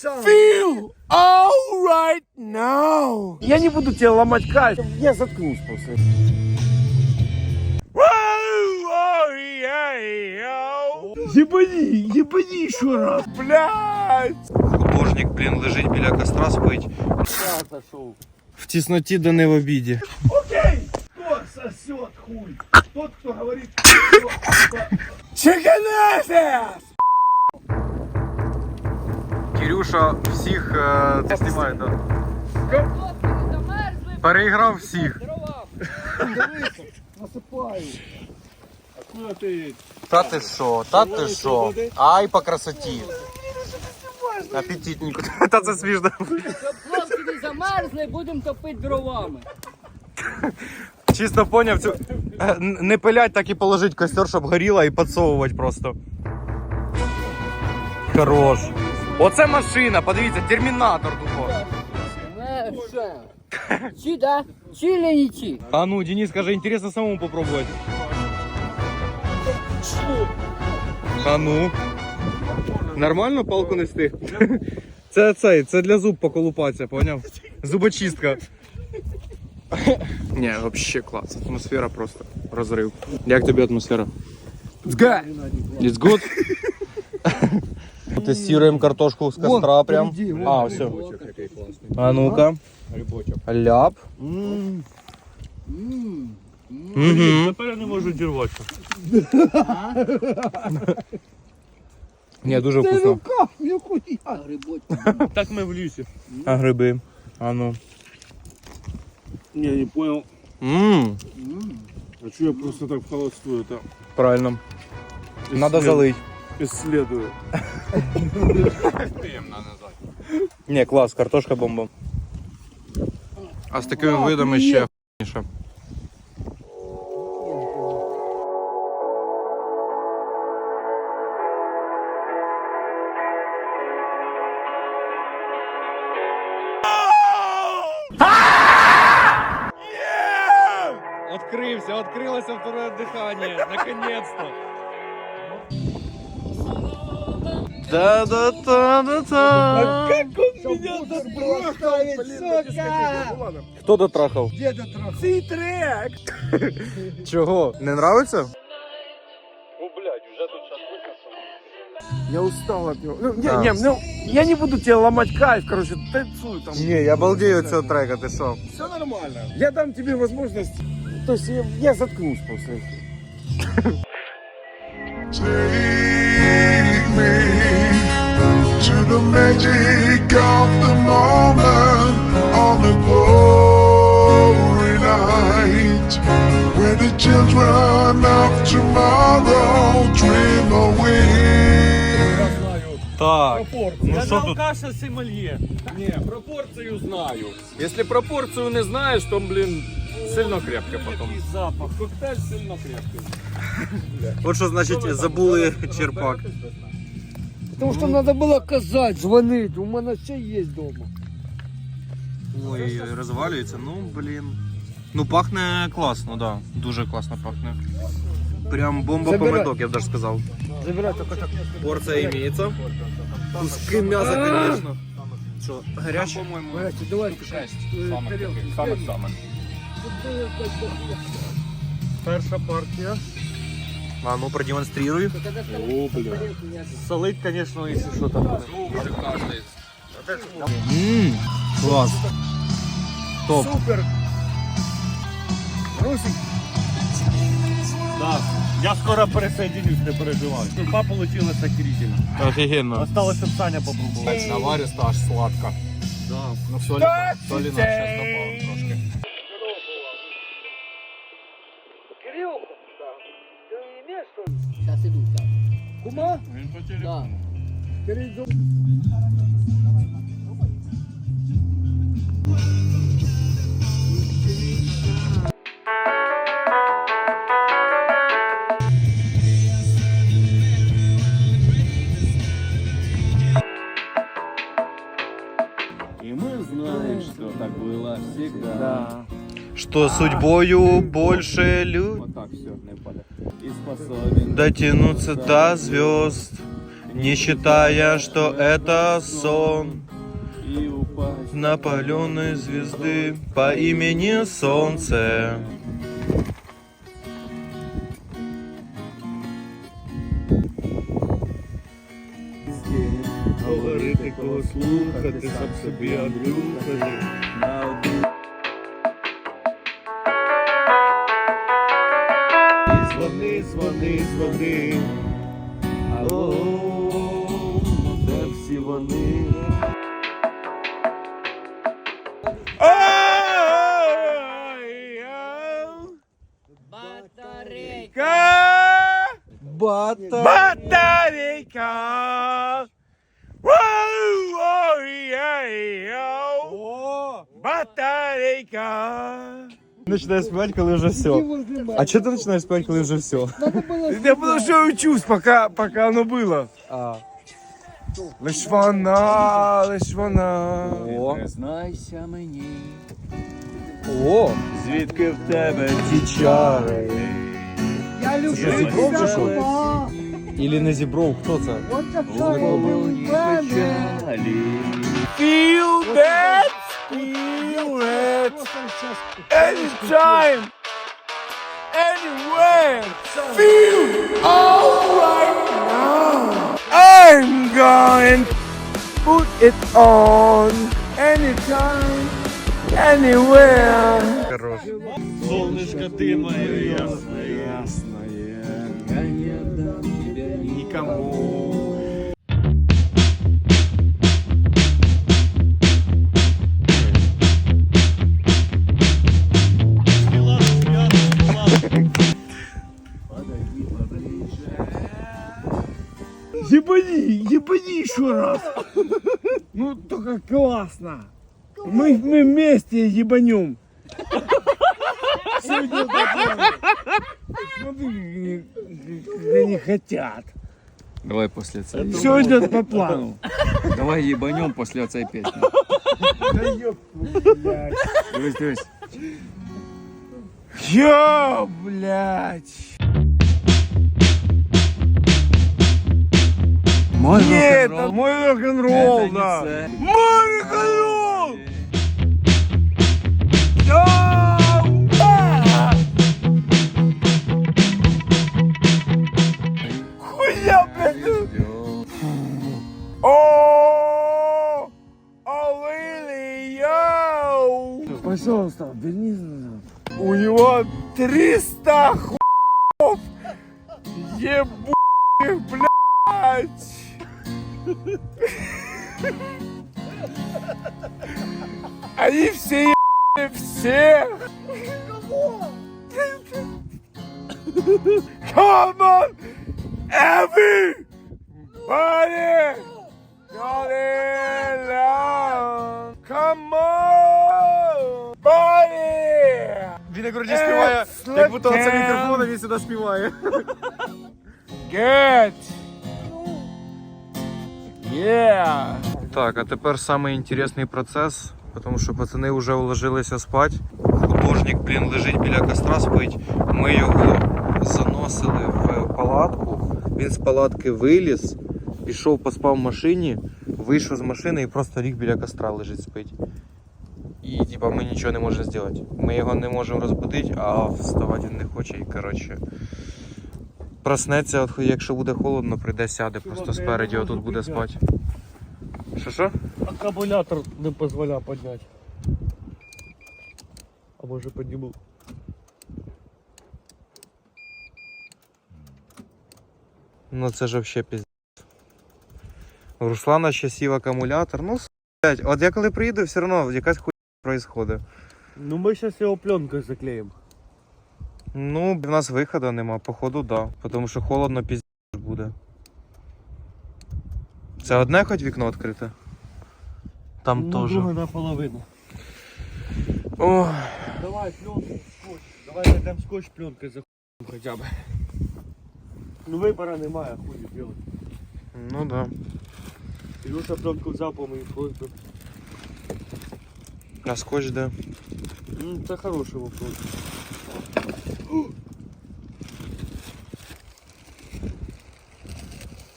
Feel all right now. Я не буду тебе ломать кайф. Я заткнусь после. Ебани, ебани еще раз, блядь. Художник, блін, лежить біля костра, спить. В тісноті да не в обіді. Окей, кто сосет хуй? Тот, кто говорит... Чеканесес! Кирюша всіх е, це знімає, да. Переіграв всіх. Откуда ты? Та ти що, та ти що? Ай по красоті. Апетитненько. Та це смішно. Щоб хлопці не замерзли, будемо топити дровами. Чисто поняв цю. е, Не пилять, так і положить костер, щоб горіло і підсовувати просто. Хорош. Оце машина, подивіться, термінатор тупо. Не, що? Чи, да? Чи или не чи? А ну, Денис, скажи, интересно самому попробовать. А ну. Нормально палку нести? Це цей, це для зуб поколупатися, поняв? Зубочистка. Не, вообще клас. Атмосфера просто розрив. Як тобі атмосфера? It's good. It's good. Тестируем картошку с костра прям. А, все. А ну-ка. Ляп. Угу. Тепер я не можу дірватися. Ні, дуже вкусно. Грибочки. Так ми в лісі. А гриби? А ну. Не, не понял. А что я просто так в холостую это правильно. Надо залить. Исследую. Ні, клас, картошка бомба. А з такими видами ще охуєнніше. Открився, открилося второе дихання, наконец-то. Да-да-да-да-да. Хто дотрахав? Цей трек! Чого? Не нравиться? Я устал от него. Ну, не, А. не, ну, я не буду тебе ломать кайф, короче, танцуй там. Ні, я балдею від цього трека, ти що? Все нормально. Я дам тебе возможность. То есть я, я заткнусь после. Take me to the magic of the moment on the glory night where the children of tomorrow dream away. Так. Ну що тут? каша симельє. Не, пропорцію знаю. Якщо пропорцію не знаєш, то, блін, сильно крепко потім. Який Запах. Коктейль сильно крепкий. От що значить забули черпак. Тому що треба було казати, дзвонити, у мене все є вдома. Ой, розвалюється, ну блін. Ну пахне класно, да. Дуже класно пахне. Прям бомба Забирай. помидок, я б даже сказав. Забирай тільки так. Порція імеється. Куски м'яса, звісно. Що, гаряче? Вася, давай. Саме саме. Перша партія. А ну продемонструй. О, бля. Солить, що там буде. Ммм, клас. Топ. Супер. Русик. Да. Я скоро присоединюсь, не переживай. Супа получилась охерительно. Офігенно. Осталось, щоб Саня попробував. Навариста аж сладко. Да. Ну солі, солі нам зараз добавимо Кума? Він по Да. телефону. И мы знаем, что так было всегда. Да. Что судьбою больше люб... дотянуться до звезд. Не считая, что это сон І упасть. на паленой звезды по имени Солнце. Говорити, кого слухати, сам собі Андрюха. Дзвони, дзвони, дзвони. Алло, де всі вони? Бата. Батарейка! Батарейка! Начинаю спевать, коли вже все. А что ты начинаешь спевать, коли вже все? Я потому что учусь, пока, пока оно было. А. Лиш вона, лиш вона. О. Признайся мені, О, звідки в тебе ті чари. Я люблю Це Зібров чи що? тебе. Или не Зібров, хто це? От така у мене. Feel that, feel it. Anytime, anywhere. Feel alright now. I'm going to put it on. Anytime, anywhere. Хорош. Солнышко ты мое ясное, ясное. Я не дам тебя никому. Ебани, ебани еще раз. Ну, только классно. Мы, мы вместе ебанем. Сегодня такое. Смотри, как как они хотят. Давай после цієї. Все идет по плану. Давай їбанем после цієї пісні. Да ёб твою, блядь. Дивись, дивись. Ё, блядь. Мой Нет, это мой рок-н-ролл, да. Мой рок-н-ролл! Хуя, блядь! О, о, really, yo! Пожалуйста, вернись назад. У него 300 хуев! Ебу блядь! Они все ебали всех! Come on! Everybody! Got it down! Come on! Body! Він як вроді співає, як будто це Damn. мікрофон, а він сюди співає. Good! Yeah! Так, а тепер самий інтересний процес, тому що пацани вже уложилися спати. Художник, блін, лежить біля костра, спить. Ми його заносили в палатку. Він з палатки виліз, пішов, поспав в машині, вийшов з машини і просто рік біля костра лежить спить. І типа ми нічого не можемо зробити. Ми його не можемо розбудити, а вставати він не хоче і коротше. Проснеться, от, якщо буде холодно, прийде сяде, просто спереді отут буде спати. Що що? Акумулятор не дозволяє підняти. А може підніму? Ну це ж взагалі піздець. У Руслана ще сів акумулятор. Ну, блядь, от я коли приїду, все одно якась хуйня происходить. Ну ми зараз його пленкою заклеїмо. Ну, в нас виходу нема, походу, да. Тому що холодно піздець буде. Це одне хоч вікно відкрите? Там ну, теж. друге наполовину. Ох. Давай пленку, скотч. Давай знайдемо скотч пленкою за хоча б. Ну вибора немає, хуй делать. Ну да. Ілюша пленку взяв по моїй просьбі. А скотч де? Ну, це хороший вопрос.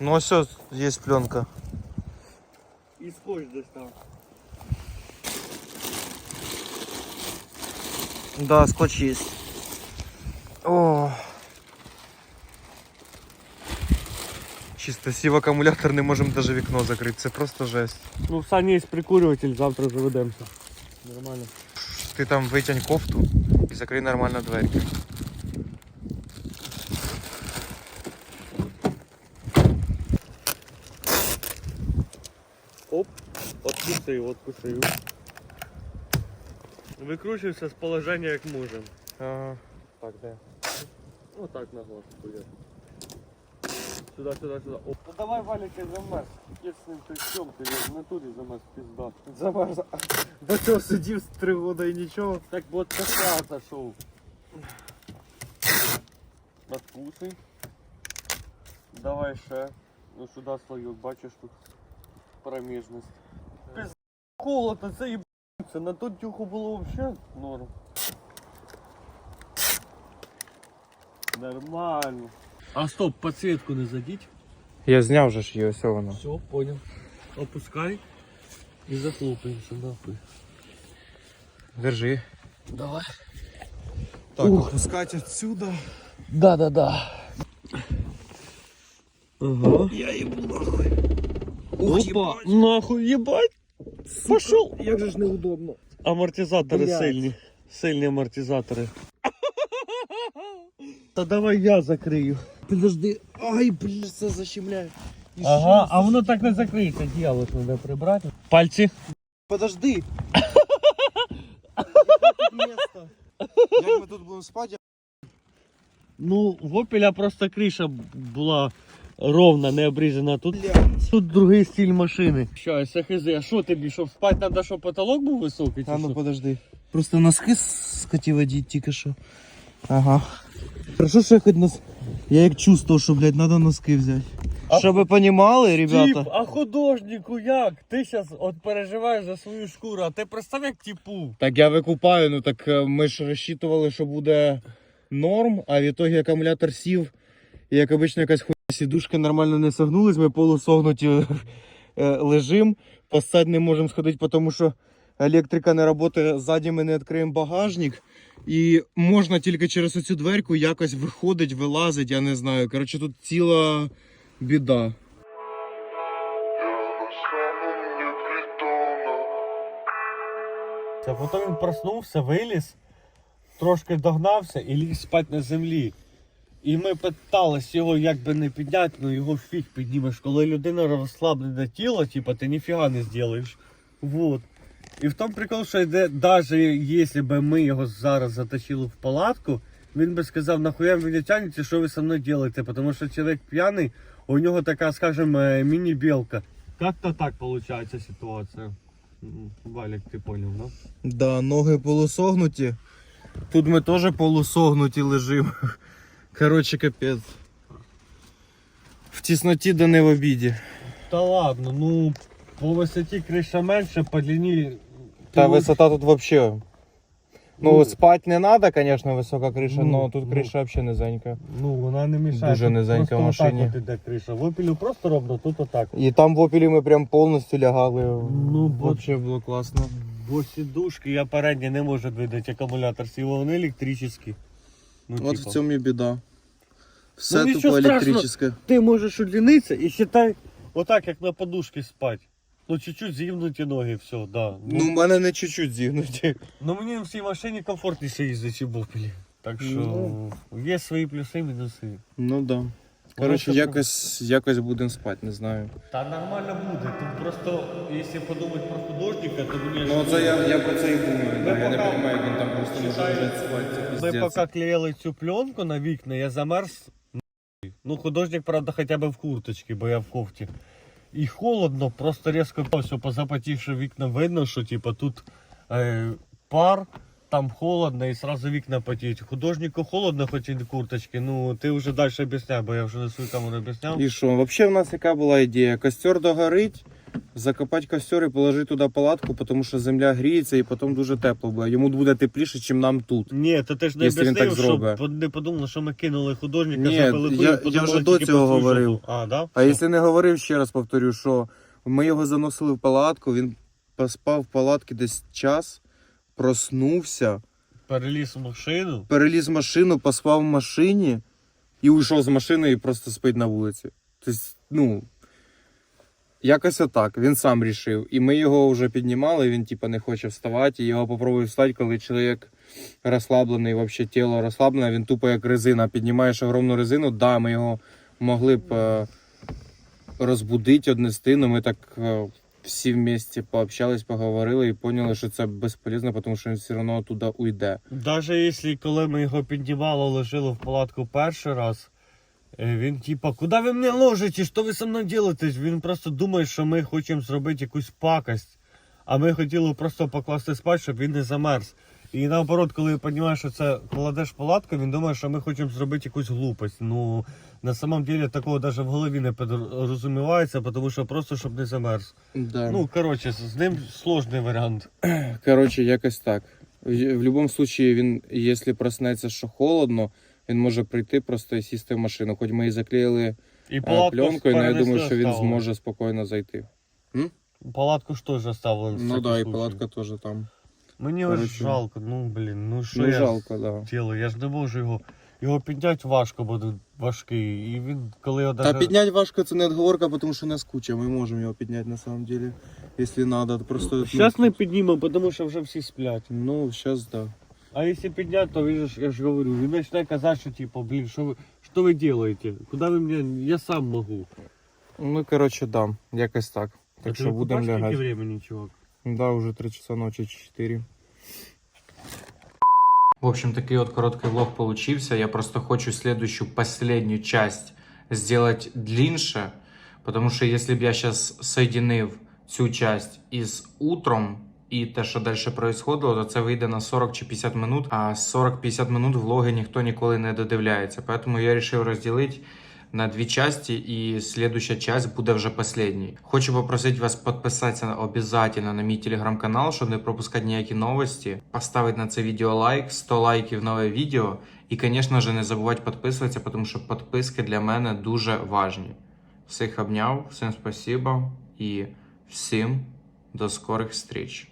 Ну ось, Є пленка. І скотч десь там. Да, скотч есть. О. Чисто сів акумулятор, не можемо навіть вікно закрити. Це просто жесть. Ну, в Сані є прикурюватель, завтра заведемося. Нормально. Ти там витягнь кофту і закрий нормально двері. откусив, откусив. Викручуємося з положення як можемо. Ага. Так, де? Ну так на глаз хуя. Сюда, сюда, сюда. Оп. Ну давай валики замерз. Якщо з ним ти сьом, ти в натурі замерз пізда. Замерз. До цього сидів з три роки і нічого. Так вот така зашов. Откусуй. Давай ще. Ну сюди слоєк, бачиш тут проміжність. Піз... Холодно, це їбаться. На ту тюху було взагалі норм. Нормально. А стоп, подсветку не задіть. Я зняв же ж її, ось вона. Все, понял. Опускай и захлопаемся нахуй. Держи. Давай. Так, опускати отсюда. Да, да, да. Ага. Я ебу нахуй. Опа, нахуй ебать. Пошел. Як же ж неудобно. Амортизаторы Блядь. сильні. Сильні амортизаторы. Та давай я закрию. Подожди. Ай, блін, це защемляє. Ага, а воно так не закриється, діяло треба прибрати. Пальці. Подожди. Место. Як ми тут будемо спати? Ну, в опеля просто криша була ровна, не обрізана. Тут, тут другий стиль машини. Що, СХЗ, а що тобі, щоб спати треба, щоб потолок був високий? А ну подожди. Просто носки скотів одіть тільки що. Ага. Хорошо, що я хоч нос... Я як чувствував, що, блядь, треба носки взяти. А- Щоб ви понімали, Тіп, ребята. а художнику як? Ти зараз от переживаєш за свою шкуру, а ти представ як типу. Так я викупаю, ну так е, ми ж розчитували, що буде норм, а в ітогі акумулятор сів, і як обично якась хуйня сідушки нормально не согнулись, ми полусогнуті е, лежим, посадь не можемо сходити, тому що електрика не працює, ззаді ми не відкриємо багажник. І можна тільки через оцю дверку якось виходить, вилазить, я не знаю. Коротше, тут ціла біда. Потім він проснувся, виліз, трошки догнався і ліг спати на землі. І ми питались його як би не підняти, ну його фіг піднімеш. Коли людина розслаблене тіло, типа ти ніфіга не зробиш. Вот. І в тому прикол, що йде, навіть якщо б ми його зараз затащили в палатку, він би сказав, нахуя ви не тянете, що ви со мною робите, тому що чоловік п'яний, у нього така, скажем, е, міні-білка. Как-то так виходить ситуація. Валік, ти понял, да? Да, ноги полусогнуті. Тут ми теж полусогнуті лежимо. Коротше, капець. В тісноті да не в обіді. Та ладно, ну по висоті криша менше, по длині. Та ти висота тут вообще. Ну, Ну, спать не надо, конечно, висока криша, Ну, но тут ну. криша вообще низенька. Ну, вона не мішає. Дуже Тут низенька в просто машині. Отак от іде криша. В опілю просто ровно, тут отак. І там в опілі ми прям повністю лягали. Ну, бо, Вообще було класно. бо сідушки я передні не можу видати акумулятор, всі вони електричні. Ну, От типа. в цьому і біда. Все Ну, нічого тупо страшного. електричне. Ти можеш удлінитися і считай, отак як на подушці спати. Ну, чуть-чуть зігнуті ноги, все, да. Ну, в мене не чуть-чуть зігнуті. Ну мені в цій машині комфортніше їздити, ніж був, блін. Так що є свої плюси мінуси. Ну да. Коротше, якось, якось будемо спати, не знаю. Та нормально буде. Тут просто, якщо подумати про художника, то мені Ну це я, я про це і думаю. да. Я не розумію, як він там просто може лежати спати. Ми поки клеїли цю пленку на вікна, я замерз. нахуй. Ну, художник, правда, хоча б в курточці, бо я в кофті. І холодно, просто різко все позапотівши вікна видно, що типа тут е, пар, там холодно і сразу вікна потіють. Художнику холодно, хоч і в курточці. Ну, ти вже далі об'ясняй, бо я вже на свою камеру об'ясняв. І що? Взагалі в нас яка була ідея? Костер догорить, закопати костер і положити туди палатку, тому що земля гріється і потім дуже тепло буде. Йому буде тепліше, ніж нам тут. Ні, то ти ж не Якщо він об'яснив, так щоб зробить. не подумали, що ми кинули художника, Ні, забили я- я подумали вже до тільки цього про свою говорив. жопу. А, да? А якщо не говорив, ще раз повторю, що ми його заносили в палатку, він поспав в палатці десь час, проснувся, Переліз в машину. переліз в машину, поспав в машині і уйшов з машини і просто спить на вулиці. Тобто, ну, якось отак. Він сам рішив. І ми його вже піднімали, він типа не хоче вставати. І його попробую встати, коли чоловік розслаблений, взагалі тіло розслаблене, він тупо як резина. Піднімаєш огромну резину, да, ми його могли б е, розбудити, однести, але ми так. Е, всі вместе пообщались, поговорили і поняли, що це безполезно, тому що він все одно туди уйде. Навіть якщо коли ми його піднімали, ложили в палатку перший раз, е, він типа, куди ви мене ложите? Що ви со мною робите? Він просто думає, що ми хочемо зробити якусь пакость. А ми хотіли просто покласти спати, щоб він не замерз. І наоборот, коли розумієш, що це кладеш палатку, він думає, що ми хочемо зробити якусь глупость. Ну, на самом деле такого навіть в голові не підрозумівається, тому що просто щоб не замерз. Да. Ну, коротше, з ним сложний варіант. Коротше, якось так. В, в будь-якому випадку, він, якщо проснеться, що холодно, він може прийти просто і сісти в машину. Хоч ми і заклеїли І е, пленкою, але я думаю, що він зможе спокійно зайти. Палатку ж теж оставили. Ну всякий да, і палатка теж там. Мені ось жалко, ну блін, ну що я жалко, да. ділаю? Я ж не можу його. Його підняти важко буде важкий. І він, коли його Та даже... підняти важко це не відговорка, тому що нас куча. Ми можемо його підняти на самом деле, якщо треба. Просто ну, Зараз не піднімемо, тому що вже всі сплять. Ну, зараз да. А якщо підняти, то він же ж, я ж говорю, він почне казати, що типу, блін, що ви, що ви робите? Куди ви мене, я сам можу. Ну, коротше, да, якось так. Так А що будемо викупаєш, скільки лягати. времени, чувак? Да, уже 3 часа ночи, 4. В общем, такой вот короткий влог получился. Я просто хочу следующую, последнюю часть сделать длиннее, потому что если бы я сейчас соединив цю часть із утром і те, що далі происходило, то це вийде на 40 чи 50 минут, а 40-50 минут влоги ніхто ніколи не додивляється. Поэтому я вирішив розділити на дві часті, і следующая часть буде вже последній. Хочу попросити вас підписатися обов'язково на мій телеграм-канал, щоб не пропускати ніякі новості. Поставити на це відео лайк, 100 лайків нове відео. І, звісно ж, не забувати підписуватися, тому що підписки для мене дуже важні. Всіх обняв, всім спасибо і всім до скорих зустріч.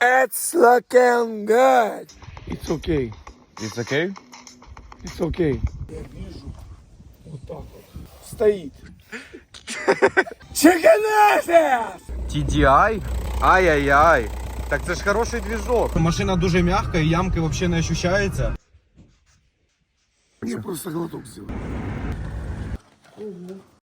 It's looking good. It's okay. It's okay? It's okay. Я вижу. Вот так вот. Стоит. Asses! TDI? Ай-яй-яй. Так це ж хороший движок. Машина дуже м'яка і ямки взагалі не ощущаються. Я просто глоток сделал.